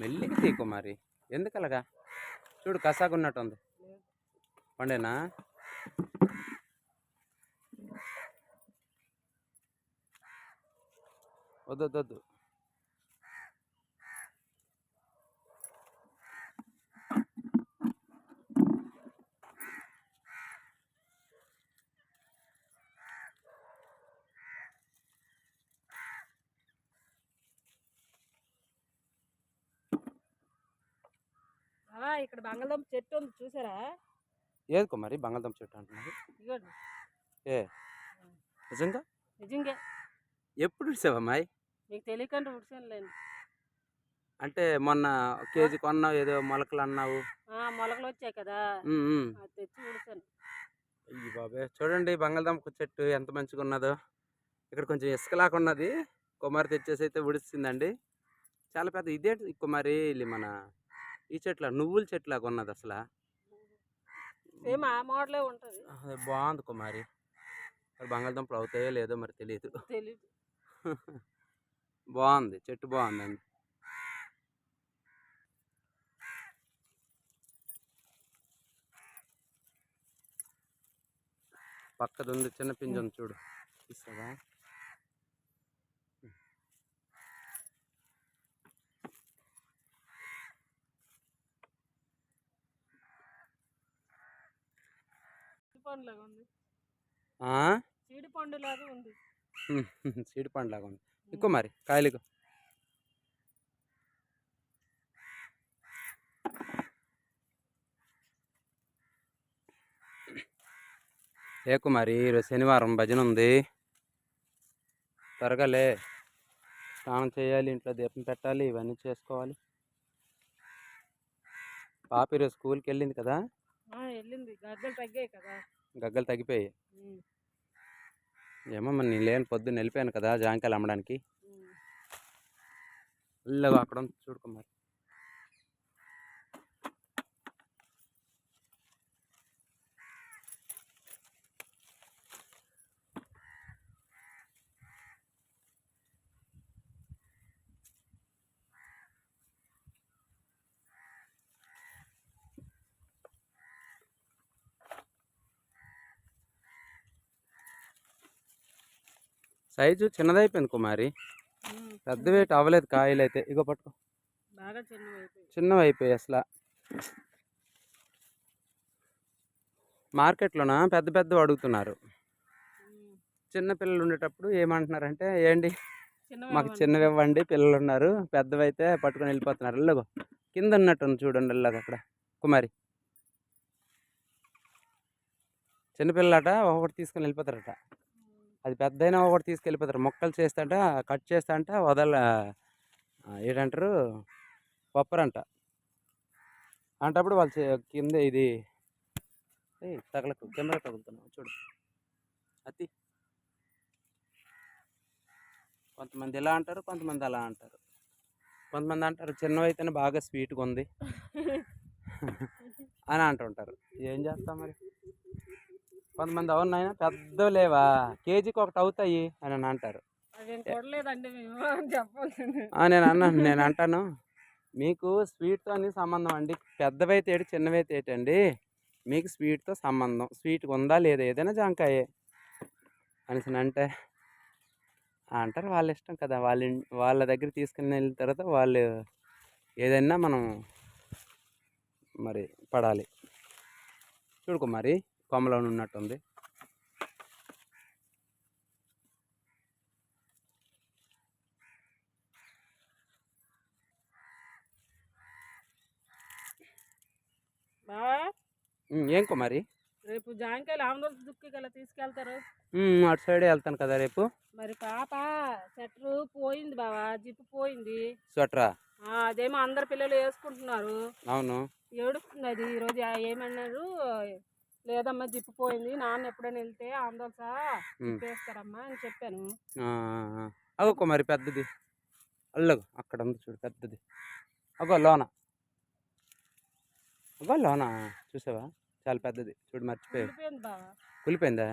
మెల్లిగా తీకు మరి. ఎందుకు అలాగా చూడు కసాగున్నట్టుంది. పండేనా? వద్దు వద్దు, ఇక్కడ బంగాళదుంప చెట్టు ఉంది చూసారా? ఏది కుమారి బంగాళదుంప చెట్టు అంటున్నారు? ఇదిగోండి. ఏ? నిజంగా? నిజంగా. ఎప్పుడు ఇచ్చావమ్మాయి మీకు తెలియకుండా ఉడిసానులేండి అంటే మొన్న కేజీ కొన్నావు ఏదో మొలకలు అన్నావు. ఆ, మొలకలు వచ్చాయి కదా. ఉమ్, ఉమ్. అది తెచ్చి ఉడిసాను. అయ్యి బాబే చూడండి బంగాళదుంప చెట్టు ఎంత మంచిగా ఉన్నదో. ఇక్కడ కొంచెం ఇసుకలాగా ఉన్నది. కుమారి తెచ్చేసి అయితే ఉడిసిందండి. చాలా పెద్ద ఇదే కుమారి? ఇది మన ఈ చెట్ల నువ్వుల చెట్లాగా ఉన్నది అసలు మోడలే ఉంటుంది. అది బాగుంది కుమారి మరి. బంగాళదుంపలు అవుతాయో లేదో మరి తెలియదు తెలియదు బాగుంది చెట్టు బాగుందండి పక్కది ఉంది చిన్న పింజ చూడు. ఇస్తావా పండులాగా ఉంది? చీడి పండులాగా ఉంది. సీడి పండులాగా ఉంది. ఎక్కువ మరి కాయలు ఏ కుమారి ఈరోజు శనివారం భజన ఉంది. త్వరగా లే స్నానం చేయాలి ఇంట్లో దీపం పెట్టాలి ఇవన్నీ చేసుకోవాలి. పాప ఈరోజు స్కూల్కి వెళ్ళింది కదా? వెళ్ళింది. గద్దలు తగ్గాయి కదా. గగ్గలు తగ్గిపోయాయి. ఉమ్, ఏమో మరి నేను లేని పొద్దున్న వెళ్ళిపోయాను కదా జాంకాయలు అమ్మడానికి. అక్కడ ఉంది, సైజు చిన్నదైపోయింది కుమారి. ఉమ్, పెద్ద వెయిట్ అవ్వలేదు కాయలు అయితే ఇగో పట్టుకో. చిన్నవి అయిపోయాయి అసలు. మార్కెట్లోన? పెద్ద పెద్దవి అడుగుతున్నారు. ఉమ్, చిన్న పిల్లలు ఉండేటప్పుడు ఏమంటున్నారంటే ఏంటి మాకు. చిన్నవి ఇవ్వండి. పిల్లలు ఉన్నారు పెద్దవి అయితే పట్టుకొని వెళ్ళిపోతున్నారు. ఇల్లగో. కింద ఉన్నట్టుంది చూడండి ఇల్లగ అక్కడ. కుమారి. చిన్నపిల్లట ఒకటి తీసుకొని వెళ్ళిపోతారట. అది పెద్దయినా ఒకటి తీసుకెళ్ళిపోతారు. మొక్కలు చేస్తాంట కట్ చేస్తాంట వదల ఏంటంటారు? పప్పరంట అంటప్పుడు వాళ్ళు కింద ఇది తగలకు కెమెరా తగులుతున్నావు చూడు. అతి. కొంతమంది ఇలా అంటారు కొంతమంది అలా అంటారు. కొంతమంది అంటారు చిన్నవి అయితేనే బాగా స్వీట్గా ఉంది అని అంటుంటారు. ఏం చేస్తాం మరి? కొంతమంది అవునాయన పెద్దవి లేవా? కేజీకి ఒకటి అవుతాయి అని అని అంటారు నేను అన్నాను నేను అంటాను. మీకు స్వీట్తో అని సంబంధం అండి. పెద్దవైతే ఏటి చిన్నవైతే ఏంటండి మీకు స్వీట్తో సంబంధం. స్వీట్గా ఉందా లేదా? ఏదైనా జాంకాయే. అనేసి అంటే అంటారు వాళ్ళ ఇష్టం కదా. వాళ్ళ వాళ్ళ దగ్గర తీసుకుని వెళ్ళిన తర్వాత వాళ్ళు ఏదైనా మనం మరి పడాలి. చూడుకో మరి. కొమ్మలో ఉన్నట్టుంది ఏం కుమారి రేపు జాంకాయలు ఆందోళన దుక్కి గల తీసుకెళ్తారు. అటు సైడే వెళ్తాను కదా రేపు. మరి పాప చెట్టు పోయింది బావా జిప్పు పోయింది. స్వెటరా? అదేమో అందరు పిల్లలు వేసుకుంటున్నారు. అవును. ఏడుస్తుంది అది ఈరోజు ఏమన్నారు లేదమ్మా జిప్పు పోయింది నాన్న ఎప్పుడైనా వెళ్తే ఆందోళన ఉమ్. వేస్తారమ్మా అని చెప్పాను. ఆ, ఆ, ఆ. అగో కుమారి పెద్దది. అల్లగు అక్కడ ఉంది చూడు పెద్దది. అగో లోన. అగో లోన. చూసావా? చాలా పెద్దది. చూడు బావా. కులిపోయిందా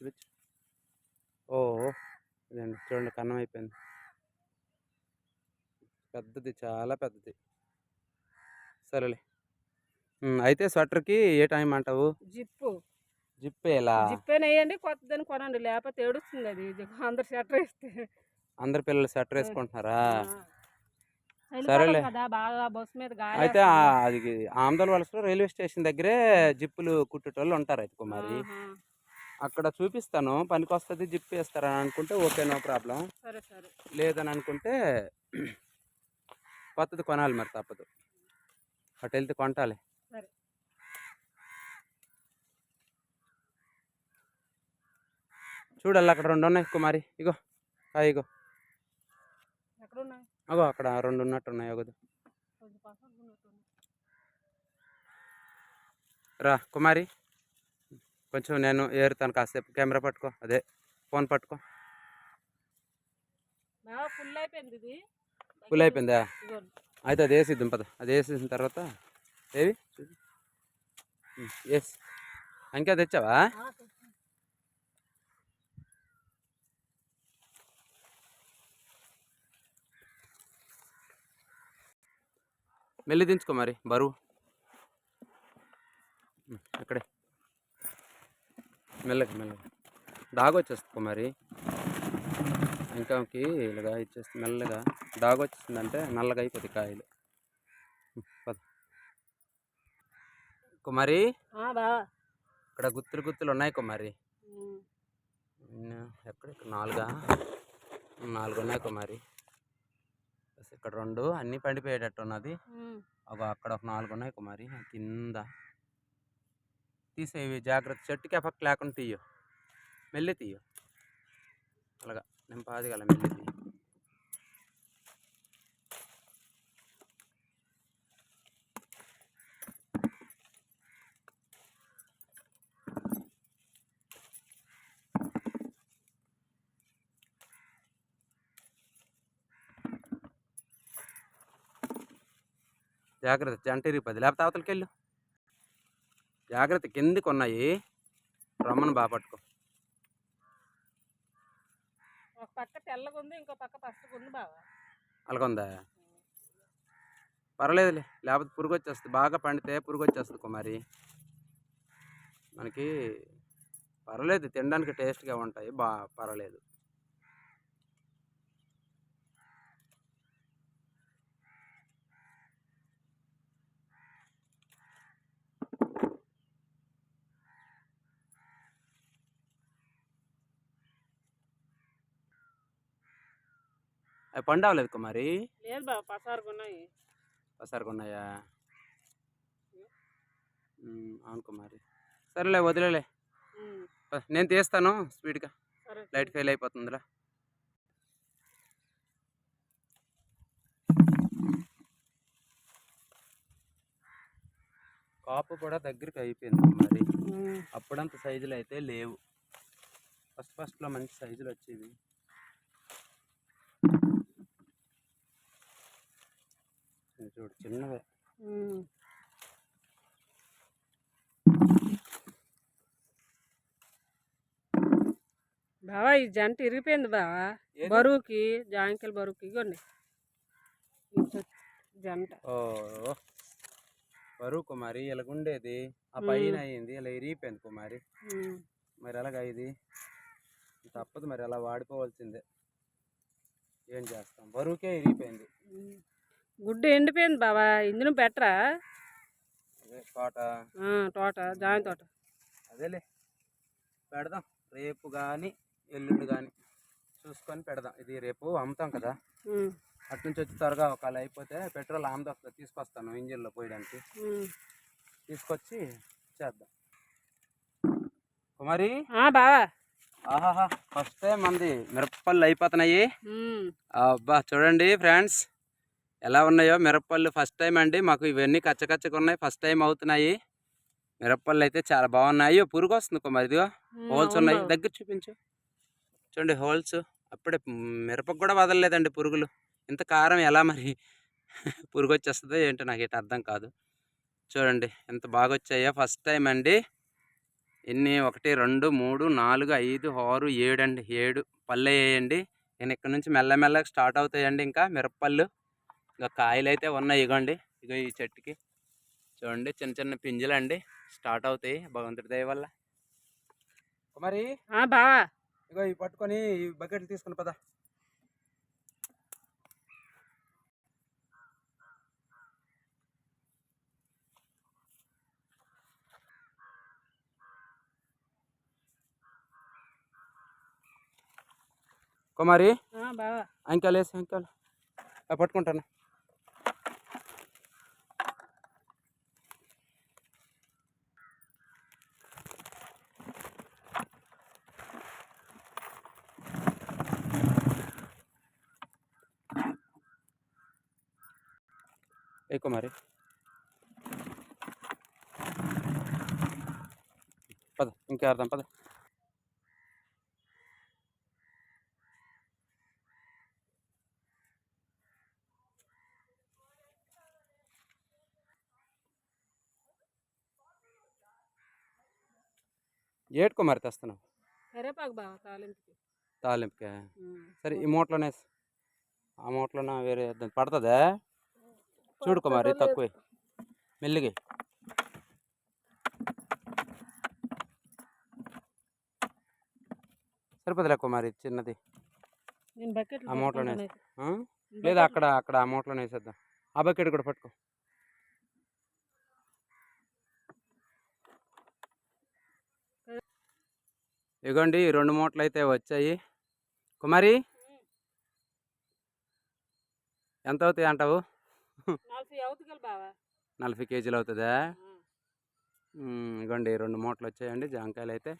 చూపించు ఓ ఇదండి. చూడండి కన్నం అయిపోయింది. పెద్దది చాలా పెద్దది. సరేలే. అయితే స్వెటర్కి ఏ టైం అంటావు? జిప్పు. జిప్ ఎలా? జిప్పే వేయండి కొత్తదని కొనండి. లేకపోతే ఏడుస్తుంది అది. అందరు షట్టర్ వేస్తే. అందరు పిల్లలు స్వెటర్ వేసుకుంటున్నారా? సరేలే. అయితే అది ఆమదల వలసలో రైల్వే స్టేషన్ దగ్గరే జిప్పులు కుట్టేటోళ్ళు ఉంటారు అయితే కుమారి. అక్కడ చూపిస్తాను. పనికి వస్తుంది జిప్ వేస్తారని అనుకుంటే ఓకే నో ప్రాబ్లం. లేదని అనుకుంటే కొత్తది కొనాలి మరి తప్పదు. అటు వెళ్తే కొంటాలి. చూడాలి అక్కడ రెండు ఉన్నాయి కుమారి. ఇగో ఆ ఇగో. అగో అక్కడ రెండు ఉన్నట్టు ఉన్నాయి ఉన్నట్టున్నాయి. రా కుమారి. కొంచెం నేను ఏరుతాను కాసేపు. కెమెరా పట్టుకో అదే ఫోన్ పట్టుకో. ఫుల్ అయిపోయింది. అయితే అది వేసిద్దాం పద. అది వేసేసిన తర్వాత ఏవి? ఎస్ ఇంకా తెచ్చావా? మెల్లి దించుకో మరి బరువు. అక్కడే. మెల్లగా మెల్లగా. డాగ్ వచ్చేస్తుంది మరి? ఇంకాకి ఇలాగా ఇచ్చేస్తుంది మెల్లగా డాగ్ వచ్చేస్తుందంటే నల్లగా అయిపోతుంది కాయలు. కుమారి ఇక్కడ గుత్తులు గుత్తులు ఉన్నాయి కుమారి? ఎక్కడ ఇక్కడ నాలుగా? నాలుగు ఉన్నాయి కుమారి బస్ ఇక్కడ రెండు అన్నీ పండిపోయేటట్టు ఉన్నది. ఒక అక్కడ ఒక నాలుగు ఉన్నాయి కుమారి కింద. తీసేవి జాగ్రత్త చెట్టుకి ఎఫెక్ట్ లేకుండా తీయు. మెల్లి తీయు. అలాగా నేను పాదిగల మెల్లి తీయు. జాగ్రత్త జంట ఇరిగిపోద్ది లేకపోతే అవతలకి వెళ్ళు. జాగ్రత్త కిందికి ఉన్నాయి రమ్మను బాగా పట్టుకో. ఒక పక్క తెల్లగా ఉంది ఇంకో పక్క పచ్చగా ఉంది బాగా అలాగుందా? పర్లేదులే లేకపోతే పురుగు వచ్చేస్తుంది బాగా పండితే పురుగు వచ్చేస్తుంది కుమారి. మనకి పర్లేదు తినడానికి టేస్ట్గా ఉంటాయి. బా పర్వాలేదు. అవి పండవలేదు కుమారి లేదు ఉమ్, అవును కుమారి సరేలే వదిలేలే. నేను తీస్తాను స్పీడ్గా. Light fail అయిపోతుందిరా. కాపు కూడా దగ్గరికి అయిపోయింది మరి. అప్పుడంత సైజులు అయితే లేవు. ఫస్ట్ ఫస్ట్లో మంచి సైజులు వచ్చేవి చూడు చిన్నవే ఉమ్. బావా ఈ జంట ఇరిగిపోయింది బావా? బరువుకి జాంకాయల బరువుకి ఇగోండి జంట ఓ బరువు కుమారి ఇలాగుండేది ఆ. పైన అయింది ఇలా ఇరిగిపోయింది కుమారి. మరి ఎలాగ ఇది తప్పదు మరి అలా వాడిపోవాల్సిందే ఏం చేస్తాం బరువుకే ఇరిగిపోయింది. గుడ్డు ఎండిపోయింది బావా ఇందులో అదే తోట. తోట జామ తోట. అదేలే పెడదాం. రేపు కానీ ఎల్లుండి కానీ చూసుకొని పెడదాం. ఇది రేపు అమ్ముతాం కదా. అటు నుంచి వచ్చి త్వరగా ఒకవేళ అయిపోతే పెట్రోల్ ఆమెది వస్తుంది. తీసుకొస్తాను ఇంజిన్లో పోయడానికి. తీసుకొచ్చి చేద్దాం. కుమారి? ఆ, బావా. ఆహాహా ఫస్ట్ టైం మంది మిరపపళ్ళు అయిపోతున్నాయి. అబ్బా చూడండి ఫ్రెండ్స్ ఎలా ఉన్నాయో మిరపపళ్ళు ఫస్ట్ టైం అండి. మాకు ఇవన్నీ కచ్చకచ్చగా ఉన్నాయి. ఫస్ట్ టైం అవుతున్నాయి. మిరపపళ్ళు అయితే చాలా బాగున్నాయి. పురుగు వస్తుంది కుమార్ ఇదిగో ఉమ్, హోల్స్ ఉన్నాయి. దగ్గర చూపించు. చూడండి హోల్స్. అప్పుడే మిరపకు కూడా వదలలేదండి పురుగులు. ఇంత కారం ఎలా మరి? పురుగు వచ్చేస్తుందో ఏంటో నాకు ఏంటి అర్థం కాదు. చూడండి ఎంత బాగా వచ్చాయో. ఫస్ట్ టైం అండి. ఎన్ని? ఒకటి రెండు మూడు నాలుగు ఐదు ఆరు ఏడు అండి. ఏడు పళ్ళు వేయండి నేను ఇక్కడ నుంచి మెల్లమెల్లగా స్టార్ట్ అవుతాయండి ఇంకా మిరపపళ్ళు. ఇంకా కాయలు అయితే ఉన్నాయి ఇగోండి. ఇగో ఈ చెట్టుకి. చూడండి చిన్న చిన్న పింజలు అండి స్టార్ట్ అవుతాయి భగవంతుడి దయ వల్ల. మరి ఆ బావా. ఇగో ఇవి పట్టుకొని ఈ బకెట్లు తీసుకుని పద. కుమారి ఆ బావా. అంకాలు పట్టుకుంటాను. ఏ కుమారి పద ఇంకా అర్థం పద ఏటు కుమారి తెస్తున్నావు కరేపాకు బావా తాలింపుకి తాలింపుకే. సరే ఈ మూటలోనే. ఆ మూటలోన వేరే. పడుతుందా చూడు కుమారి తక్కువే. మెల్లిగి. సరిపోదులే కుమారి చిన్నది. ఆ మూటలోనే? లేదా అక్కడ అక్కడ ఆ మూటలోనే వేసేద్దాం. ఆ బకెట్ కూడా పట్టుకో. ఇగోండి రెండు మూటలు అయితే వచ్చాయి. కుమారి? ఎంత అవుతాయి అంటావు? నలభై కేజీలు అవుతుందా? ఇగోండి రెండు మూటలు వచ్చాయండి జాంకాయలు అయితే.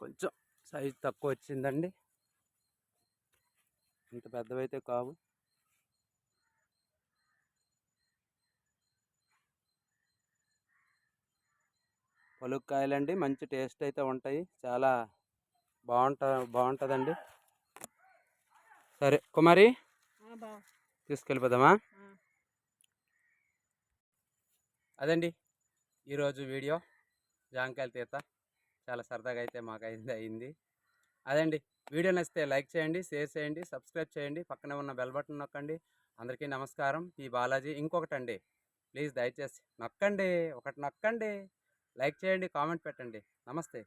కొంచెం సైజు తక్కువ వచ్చిందండి. ఇంత పెద్దవైతే కావు. పలుక్కాయలండి మంచి టేస్ట్ అయితే ఉంటాయి. చాలా బాగుంటా బాగుంటుందండి. సరే కుమారి. తీసుకెళ్ళిపోదామా ఆ. అదండి. ఈరోజు వీడియో. జాంకాయల తీత. చాలా సరదాగా అయితే మాకు అయింది అయింది. అదండి. వీడియో నచ్చితే లైక్ చేయండి షేర్ చేయండి సబ్స్క్రైబ్ చేయండి. పక్కనే ఉన్న బెల్ బటన్ నొక్కండి. అందరికీ నమస్కారం. ఈ బాలాజీ ఇంకొకటి అండి ప్లీజ్ దయచేసి నొక్కండి. ఒకటి నొక్కండి. లైక్ చేయండి కామెంట్ పెట్టండి. నమస్తే.